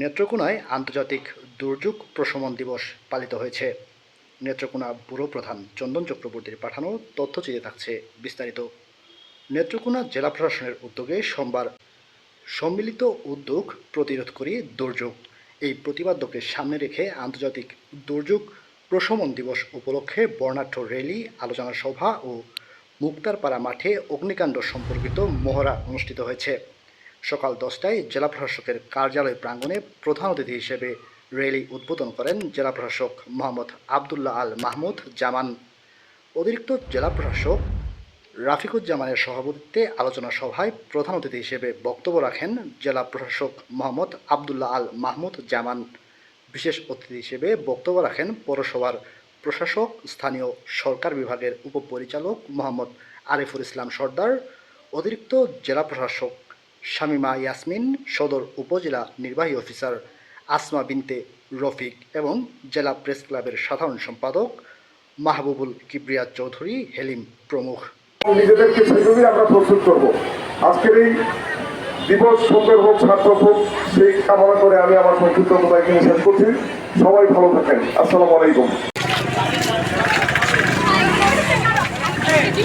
নেত্রকোনায় আন্তর্জাতিক দুর্যোগ প্রশমন দিবস পালিত হয়েছে। নেত্রকোনা ব্যুরো প্রধান চন্দন চক্রবর্তীর পাঠানো তথ্যচিত্রে থাকছে বিস্তারিত। নেত্রকোনা জেলা প্রশাসনের উদ্যোগে সোমবার সম্মিলিত উদ্যোগ প্রতিরোধ করি দুর্যোগ। এই প্রতিবাদ্যকে সামনে রেখে আন্তর্জাতিক দুর্যোগ প্রশমন দিবস উপলক্ষে বর্ণাঢ্য র্যালি, আলোচনা সভা ও মুক্তারপাড়া মাঠে অগ্নিকাণ্ড সম্পর্কিত মহড়া অনুষ্ঠিত হয়েছে। সকাল দশটায় জেলা প্রশাসকের কার্যালয় প্রাঙ্গণে প্রধান অতিথি হিসেবে র্যালি উদ্বোধন করেন জেলা প্রশাসক মোহাম্মদ আবদুল্লাহ আল মাহমুদ জামান। অতিরিক্ত জেলা প্রশাসক রাফিকুজ্জামানের সভাপতিত্বে আলোচনা সভায় প্রধান অতিথি হিসেবে বক্তব্য রাখেন জেলা প্রশাসক মোহাম্মদ আবদুল্লাহ আল মাহমুদ জামান। বিশেষ অতিথি হিসেবে বক্তব্য রাখেন পৌরসভার প্রশাসক, স্থানীয় সরকার বিভাগের উপপরিচালক মোহাম্মদ আরিফুল ইসলাম সর্দার। অতিরিক্ত জেলা প্রশাসক শামিমা ইয়াসমিন সদর উপজেলা নির্বাহী অফিসার আসমা বিনতে রফিক এবং জেলা প্রেস ক্লাবের সাধারণ সম্পাদক মাহবুবুল কিবরিয়া চৌধুরী হেলিম প্রমুখ নিজেদেরকে সেগুলি আমরা প্রস্তুত করব আজকের এই দিবস সুন্দর হোক সার্থক হোক সেই কামনা করে আমি আমার সংক্ষিপ্ত কথা এখানে শেষ করছি সবাই ভালো থাকেন আসসালামু আলাইকুম কি